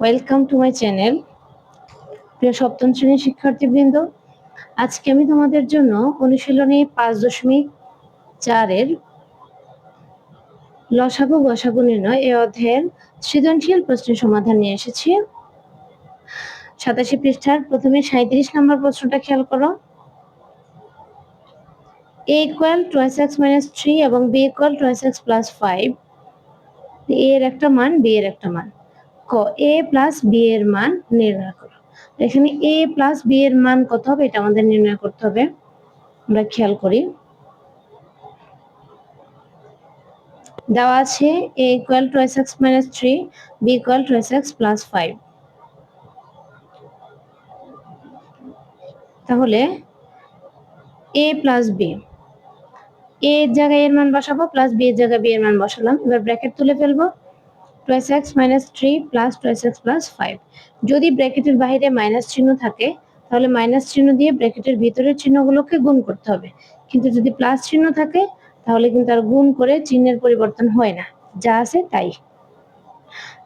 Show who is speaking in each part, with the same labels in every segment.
Speaker 1: Welcome to my channel প্রিয় সপ্তম শ্রেণির শিক্ষার্থীবৃন্দ, আজকে আমি তোমাদের জন্য অনুশীলনী পাঁচ দশমিক চারের লসাগু গসাগু নির্ণয় এ অধ্যায়ের সৃজনশীল প্রশ্নের সমাধান নিয়ে এসেছি। সাতাশি পৃষ্ঠার প্রথমে সাঁত্রিশ নম্বর প্রশ্নটা খেয়াল করো। A equal twice X minus three এবং B equal twice X plus five এর একটা মান বি এর একটা মান। ক এ প্লাস বি এর মান নির্ণয় করো। এখানে এ প্লাস বি এর মান কত হবে? এটা আমাদের নির্ণয় করতে হবে। আমরা খেয়াল করি। দেওয়া আছে A equal twice X minus three B equal twice X plus five তাহলে এ প্লাস বি এ এর জায়গায় এর মান বসাবো প্লাস বি এর জায়গায় বি এর মান বসালাম। এবার ব্র্যাকেট তুলে ফেলব। Twice X minus three plus twice X plus five যদি ব্র্যাকেটের বাইরে মাইনাস চিহ্ন থাকে, তাহলে মাইনাস চিহ্ন দিয়ে ব্র্যাকেটের ভিতরের চিহ্নগুলোকে গুণ করতে হবে। কিন্তু যদি প্লাস চিহ্ন থাকে, তাহলে কিন্তু আর গুণ করে চিহ্নের পরিবর্তন হয় না। যা আছে তাই।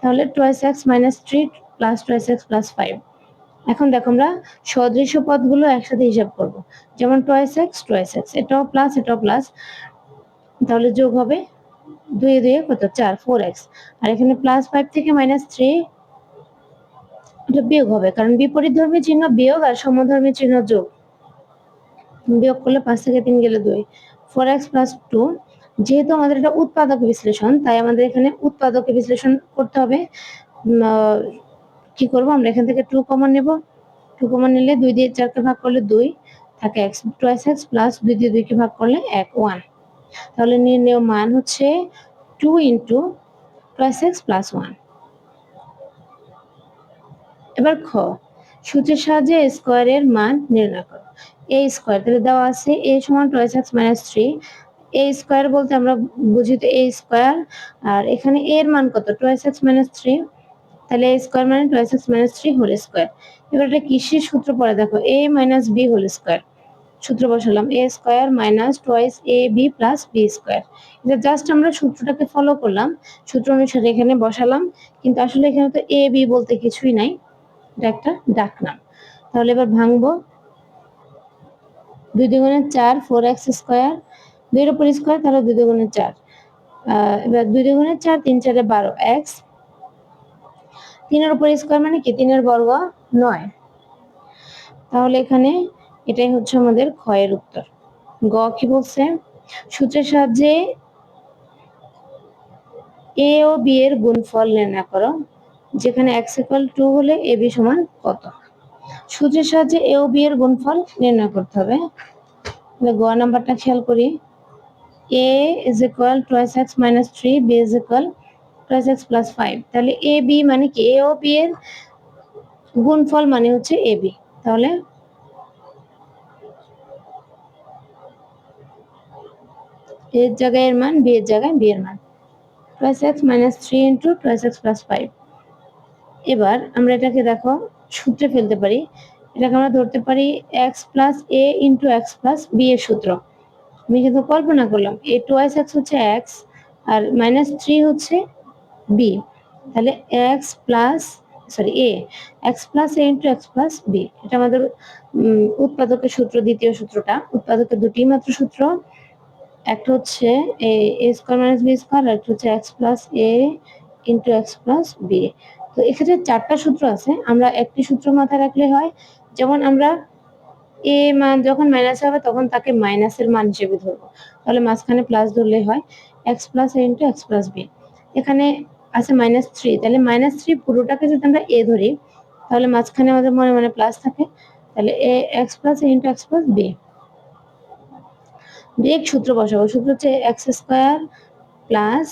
Speaker 1: তাহলে twice X minus three plus twice X plus five এখন দেখো আমরা সদৃশ পদগুলো একসাথে হিসাব করব। যেমন টয়েস এক্স টয়েস এক্স এটাও প্লাস এটাও প্লাস তাহলে যোগ হবে দুই দুয়ে কত? চার ফোর এক্স আর এখানে প্লাস ফাইভ থেকে মাইনাস থ্রি এটা বিয়োগ হবে, কারণ বিপরীত ধর্মী চিহ্ন বিয়োগ আর সমধর্মী চিহ্ন যোগ। বিয়োগ করলে পাঁচ থেকে তিন গেলে দুই। ফোর এক্স প্লাস টু যেহেতু আমাদের এটা উৎপাদক বিশ্লেষণ, তাই আমাদের এখানে উৎপাদক বিশ্লেষণ করতে হবে। কি করব? আমরা এখান থেকে টু কমন নেব। টু কমন নিলে দুই দিয়ে চারকে ভাগ করলে দুই, থাকে এক্স টুয়েস এক্স প্লাস দুই দিয়ে দুইকে ভাগ করলে এক ওয়ান তাহলে নির্ণয় মান হচ্ছে two into twice x plus one এবার খ, সূত্রের সাহায্যে স্কোয়ারের মান নির্ণয় করো। এ স্কোয়ার তাহলে দেওয়া আছে এ সমান twice x minus three a square বলতে আমরা বুঝি তো এ স্কোয়ার আর এখানে এর মান কত? টুয়েস এক্স মাইনাস থ্রি তাহলে এ স্কোয়ার মানে twice x minus three whole square এবার এটা কিসের সূত্র পরে দেখো a minus b whole square সূত্র বসালাম a square minus twice a b plus b square এটা জাস্ট আমরা সূত্রটাকে ফলো করলাম, সূত্র অনুসারে এখানে বসালাম, কিন্তু আসলে এখানে তো এ বি বলতে কিছুই নাই, এটা একটা ডাক নাম তাহলে এবার ভাঙবো। দুই দুগুণে চার ফোর এক্স স্কোয়ার দুইয়ের উপর স্কোয়ার তাহলে দুই দুগুণে চার। এবার দুই দুগুণে চার, তিন চারে বারো এক্স তিনের উপর স্কোয়ার মানে কি? তিনের বর্গ নয়। তাহলে এখানে এটাই হচ্ছে আমাদের ক্ষয়ের উত্তর। গ কি বলছে? সূত্রের সাহায্যে এ ও বি এর গুণফল নির্ণয় করো, যেখানে এক্স ইকুয়াল টু হলে এ বি সমান কত? সূত্রের সাহায্যে এ ও বি এর গুণফল নির্ণয় করতে হবে। গ নাম্বারটা খেয়াল করি। A is equal twice x minus three b is equal plus x plus five তাহলে এ বি মানে কি? এ ও বি এর গুণফল মানে হচ্ছে এ বি। তাহলে এর জায়গায় এর মান, বি এর জায়গায় বি এর মান। Plus x minus three into plus x plus five এবার আমরা এটাকে দেখো, সূত্রে ফেলতে পারি। এটাকে আমরা ধরতে পারি x plus a into x plus b এর সূত্র। আমি কিন্তু কল্পনা করলাম এ টোয়াইস এক্স হচ্ছে এক্স আর মাইনাস থ্রি হচ্ছে বি তাহলে x plus sorry a x plus a into x plus b এটা আমাদের উৎপাদকের সূত্র, দ্বিতীয় সূত্রটা। উৎপাদকের দুটি মাত্র সূত্র। একটা হচ্ছে a square minus b square আর একটা হচ্ছে x plus a into x plus b তো এক্ষেত্রে চারটা সূত্র আছে, আমরা একটি সূত্র মাথায় রাখলে হয়, যেমন আমরা এ মান যখন মাইনাস হবে, তখন তাকে মাইনাসের মান হিসেবে ধরবো। তাহলে মাঝখানে প্লাস ধরলে হয় x plus a into x plus b এখানে আছে মাইনাস থ্রি তাহলে মাইনাস থ্রি পুরোটাকে যদি আমরা এ ধরি, তাহলে মাঝখানে আমাদের মনে মনে প্লাস থাকে, তাহলে এ x plus a into x plus b direct সূত্র বসাবো। সূত্র হচ্ছে x square plus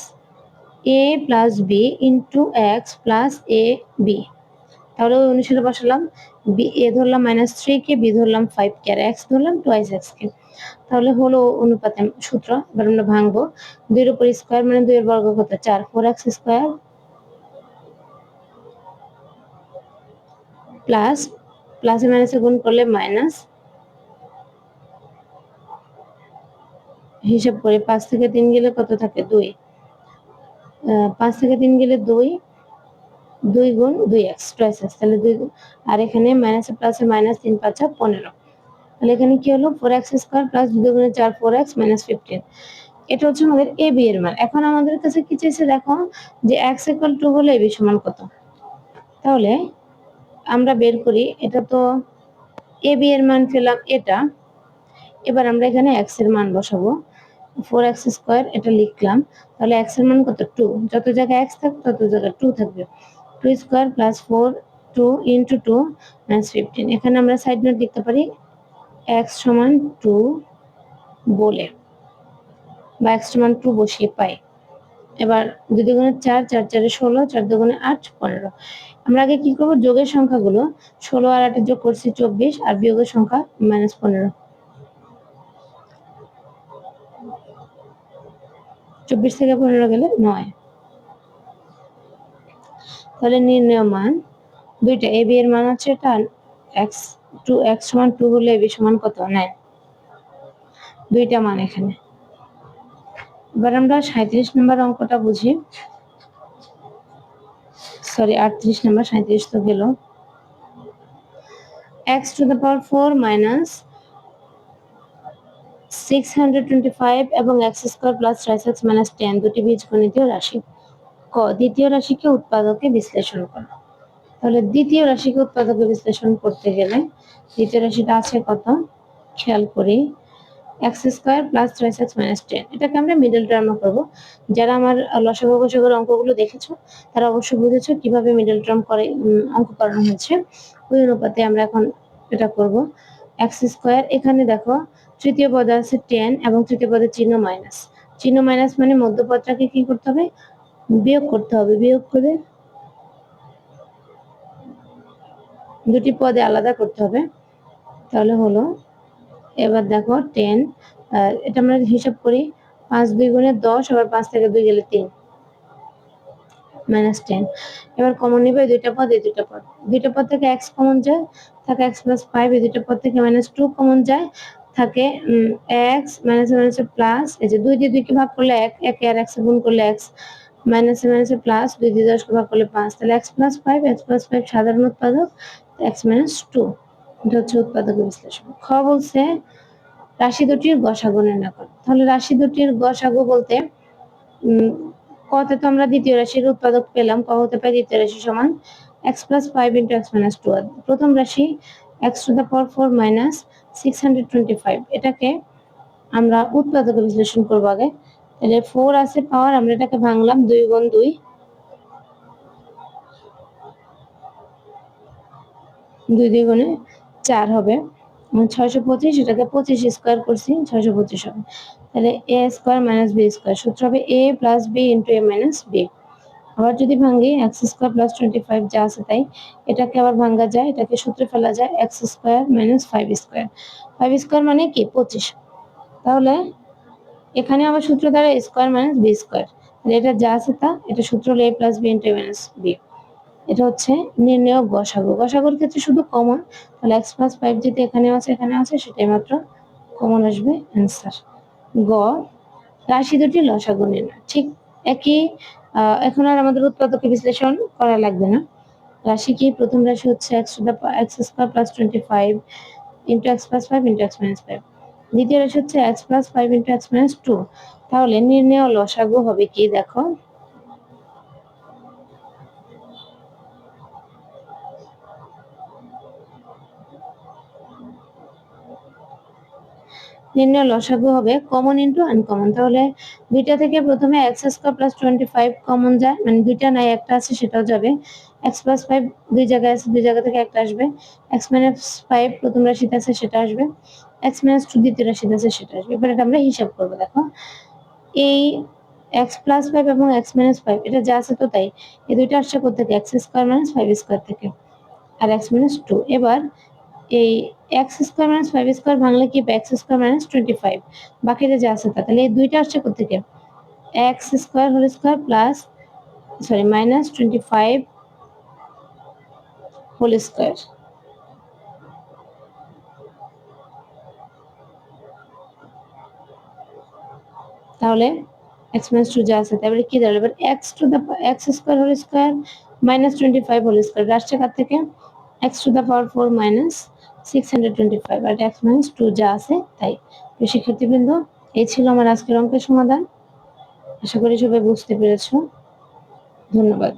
Speaker 1: a plus b into x plus a b তাহলে ওই অনুসারে বসালাম বি এ ধরলাম মাইনাস থ্রি কে বি ধরলাম ফাইভ কে, আর এক্স ধরলাম টোয়াইস এক্স কে। তাহলে হলো অনুপাতে সূত্র, এবার আমরা ভাঙবো। দুইয়ের উপর স্কোয়ার মানে দুইয়ের বর্গ কত? চার। ফোর এক্স স্কোয়ার প্লাস প্লাসে মাইনাসে গুণ করলে মাইনাস হিসাব করে, পাঁচ থেকে তিন গেলে কত থাকে? দুই। পাঁচ থেকে তিন গেলে দুই দুই গুণ দুই এক্স টুয়েস এক্স, তাহলে দুই গুণ। আর এখানে মাইনাসে প্লাসে মাইনাস তিন পাঁচা পনেরো। তাহলে এখানে কি হলো? ফোর এক্স স্কোয়ার প্লাস দুই গুণে চার ফোর এক্স মাইনাস ফিফটিন এটা হচ্ছে আমাদের এ বি এর মান। এখন আমাদের কাছে কি চাইছে দেখো, যে এক্স ইকুয়াল টু হলে এ বি সমান কত? তাহলে আমরা বের করি, এটা তো এ বি এর মান পেলাম এটা। এবার আমরা এখানে এক্সের মান বসাবো। ফোর এক্স স্কোয়ার এটা লিখলাম। তাহলে এক্সের মান কত? টু যত জায়গায় এক্স থাকবে, তত জায়গায় টু থাকবে। Two square plus four two into two minus fifteen এখানে আমরা সাইড নোট লিখতে পারি এক্স সমান টু বলে, বা এক্স সমান টু বসিয়ে পাই। এবার দুই দুগুণে চার চার চারে ষোলো, চার দুগুণে আট, পনেরো। আমরা আগে কি করব? যোগের সংখ্যাগুলো ষোলো আর আটে যোগ করছি চব্বিশ, আর বিয়োগের সংখ্যা মাইনাস পনেরো। চব্বিশ থেকে পনেরো গেলে নয়। তাহলে নির্ণয় মান দুইটা, এ বি এর মান হচ্ছে এটা এক্স টু এক্স সমান টু হলে এ বি সমান কত? নাইন দুইটা মান এখানে। এবার আমরা সাঁত্রিশ নম্বর অঙ্কটা বুঝি। সরি আটত্রিশ নম্বর সাঁত্রিশ তো গেল। X to the power four minus six hundred twenty five এবং প্লাস মাইনাস দুটি রাশি। ক, দ্বিতীয় রাশিকে উৎপাদকে বিশ্লেষণ করো। তাহলে দ্বিতীয় রাশিকে উৎপাদকে বিশ্লেষণ করতে গেলে দ্বিতীয় রাশিটা আছে কত? খেয়াল করি। প্লাস টেন এটাকে আমরা মিডল টার্মে করব। যারা আমার অঙ্কগুলো দেখেছ, তারা বুঝেছ কীভাবে মিডল টার্ম করে অঙ্ক করানো ওই অনুপাতে আমরা এখন এটা এখানে দেখো তৃতীয় পদে আছে টেন এবং তৃতীয় পদের চিহ্ন মাইনাস চিহ্ন মাইনাস মানে মধ্যপদটাকে কি করতে হবে? বিয়োগ করতে হবে। বিয়োগ করে দুটি পদে আলাদা করতে হবে। তাহলে হলো, এবার দেখো টেন এটা আমরা হিসাব করি পাঁচ দুই গুণে দশ, আবার পাঁচ থেকে দুই গেলে তিন। মাইনাস টেন এবার কমন নিবে দুইটা পদ, এই দুইটা পদ। দুইটা পদ থেকে এক্স কমন যায় থাকে এক্স প্লাস ফাইভ এই দুইটা পদ থেকে মাইনাস টু কমন যায়। থাকে এক্স মাইনাস মাইনাসে প্লাস এই যে দুই দিয়ে দুইকে ভাগ করলে এক, একে আর এক্স গুণ করলে এক্স মাইনাসে মাইনাসে প্লাস দুই দিয়ে দশকে ভাগ করলে পাঁচ, তাহলে x plus five x plus five সাধারণ উৎপাদক এক্স মাইনাস টু এটা হচ্ছে উৎপাদক বিশ্লেষণ। খ বলছে, রাশি দুটির গসাগু নির্ণয় তাহলে রাশি দুটির গসাগু বলতে কতে তো আমরা দ্বিতীয় রাশির উৎপাদক পেলাম, ক হতে পারে দ্বিতীয় রাশি সমান x plus five into x minus two প্রথম রাশি x to the power four minus six hundred twenty five এটাকে আমরা উৎপাদকে বিশ্লেষণ করব আগে। তাহলে ফোর আছে পাওয়ার আমরা এটাকে ভাঙলাম দুই গুণ দুই। দুই দুই গুণে চার হবে। ছয়শো পঁচিশ, এটাকে পঁচিশ স্কোয়ার করছি, ছয়শো পঁচিশ হবে। তাহলে a square minus b square সূত্র হবে a plus b into a minus b আবার যদি ভাঙি x square plus twenty five যা আছে তাই, এটাকে আবার ভাঙা যায়, এটাকে সূত্রে ফেলা যায় x square minus five square five square মানে কি? পঁচিশ। তাহলে এখানে আবার সূত্র দ্বারা স্কোয়ার মাইনাস বি স্কোয়ার তাহলে এটা যা আছে তা, এটা সূত্র হলো a plus b into minus b এটা হচ্ছে নির্ণয় গসাগু। গসাগুর ক্ষেত্রে শুধু কমন তাহলে এক্স প্লাস ফাইভ যদি এখানে আছে এখানে আছে, সেটাই মাত্র কমন আসবে অ্যান্সার গ, রাশি দুটি লসাগু নির্ণয়। ঠিক একই এখন আর আমাদের উৎপাদকে বিশ্লেষণ করা লাগবে না। রাশি কি? প্রথম রাশি হচ্ছে x to the x square plus twenty five into x plus five into x minus five দ্বিতীয় রাশি হচ্ছে x plus five into x minus two তাহলে নির্ণয় লসাগু হবে কি? দেখো নির্ণয় লসাগু হবে কমন ইন্টু আনকমন তাহলে দুইটা থেকে প্রথমে x square plus twenty five common যায় মানে দুইটা নাই, একটা আছে, সেটাও যাবে। এক্স প্লাস ফাইভ দুই জায়গায় আছে, দুই জায়গা থেকে একটা আসবে। এক্স মাইনাস ফাইভ প্রথম রাশিতে আছে, সেটা আসবে। এক্স মাইনাস টু দ্বিতীয় রাশিতে আছে, সেটা আসবে। এবার এটা আমরা হিসাব করব, দেখো। এই এক্স প্লাস ফাইভ এবং এক্স মাইনাস ফাইভ এটা যা আছে তো তাই। এই দুইটা আসছে কোথেকে x square minus five square থেকে। আর এক্স মাইনাস টু এবার এই x square minus five square ভাঙলে কি x square minus twenty five বাকিটা যা আছে তা। তাহলে এই দুইটা আসছে কোথেকে x square whole square plus sorry minus twenty five whole square তাহলে এক্স মাইনাস টু যা আছে, তারপরে কি দাঁড়াল? এবার x to the x square whole square minus twenty five whole square আসছে কার থেকে? X to the power four minus six hundred twenty five R x minus two যা আছে, তাই। তো শিক্ষার্থীবৃন্দ, এই ছিল আমার আজকের অঙ্কের সমাধান। আশা করি সবাই বুঝতে পেরেছ। ধন্যবাদ।